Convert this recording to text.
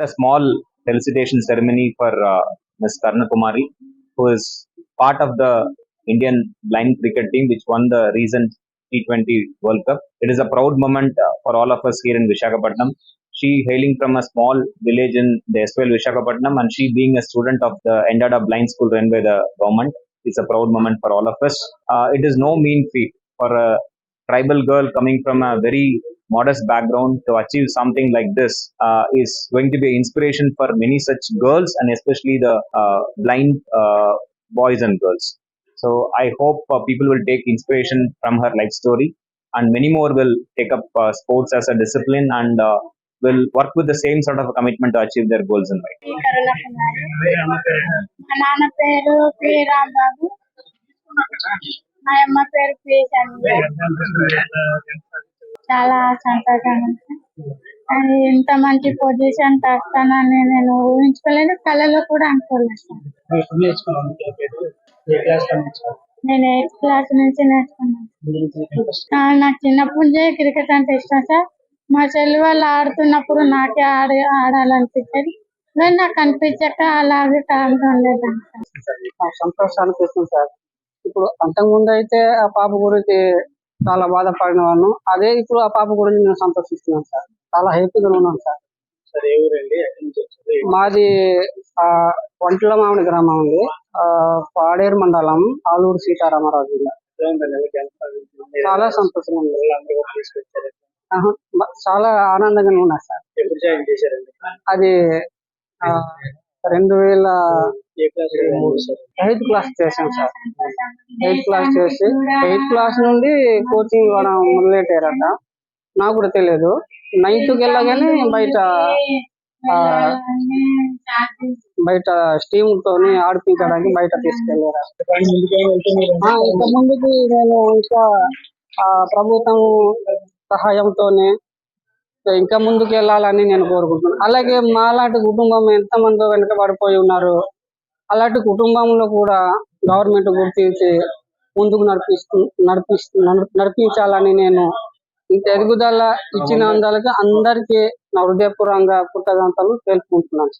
a small felicitation ceremony for uh, Ms. Karna Kumari, who is part of the Indian blind cricket team, which won the recent T20 World Cup. It is a proud moment uh, for all of us here in Vishakhapatnam. She hailing from a small village in the SPL Vishakhapatnam and she being a student of the Endada Blind School run by the government It's a proud moment for all of us. Uh, it is no mean feat for a tribal girl coming from a very modest background to achieve something like this uh, is going to be an inspiration for many such girls and especially the uh, blind uh, boys and girls. So I hope uh, people will take inspiration from her life story and many more will take up uh, sports as a discipline and uh, will work with the same sort of a commitment to achieve their goals in life. కరుణ కుమారి మా నాన్న పేరు P Rambabu మా అమ్మ పేరు P Sharmila చాలా సంతోషంగా ఉంది. అది ఇంత మంచి పొజిషన్ వస్తానని నేను ఊహించుకోలేదు. కళలో కూడా అనుకోలేదు నేను ఎయిత్ క్లాస్ నుంచి నేర్చుకున్నాను. నాకు చిన్నప్పటి నుంచే క్రికెట్ అంటే ఇష్టం సార్. మా చెల్లి వాళ్ళు ఆడుతున్నప్పుడు నాకే ఆడి ఆడాలనిపించేది. కానీ నాకు అనిపించక అలాగే కాలం ఉండేదాన్ని సంతోషం అనిపిస్తుంది సార్. ఇప్పుడు అంతకుముందు అయితే ఆ పాప గురించి చాలా బాధపడిన వాడిను అదే ఇప్పుడు ఆ పాప గురించి నేను సంతోషిస్తున్నాను సార్. చాలా హ్యాపీగా ఉన్నాను సార్. మాది ఆ వంటల మామిడి గ్రామం ఉంది ఆ పాడేరు మండలం ఆలూరు సీతారామరాజు జిల్లా. చాలా సంతోషంగా ఉంది. చాలా ఆనందంగా ఉన్నా సార్. అది ఆ, రెండు వేల ఎయిత్ క్లాస్ చేశాను సార్? ఎయిత్ క్లాస్ చేసి ఎయిత్ క్లాస్ నుండి కోచింగ్ ఇవ్వడం మొదలెట్టారట. నాకు కూడా తెలియదు నైన్త్కి వెళ్ళగానే బయట ఆ, బయట స్టీమ్ తోని ఆడిపించడానికి బయట తీసుకెళ్ళారు ఇంత ముందుకి ఇంకా నేను ఇంకా ప్రభుత్వం సహాయంతోనే ఇంకా ముందుకు వెళ్ళాలని నేను కోరుకుంటున్నాను. అలాగే మాలాంటి కుటుంబం ఎంతమందో వెనుకబడిపోయి ఉన్నారు. అలాంటి కుటుంబంలో కూడా గవర్నమెంట్ గుర్తించి ముందుకు నడిపిస్తు నడిపిస్తు నడిపించాలని నేను ఇంత ఎదుగుదల ఇచ్చిన అందరికి అందరికీ నా హృదయపూర్వంగా కృతజ్ఞతలు తెలుపుకుంటున్నాను.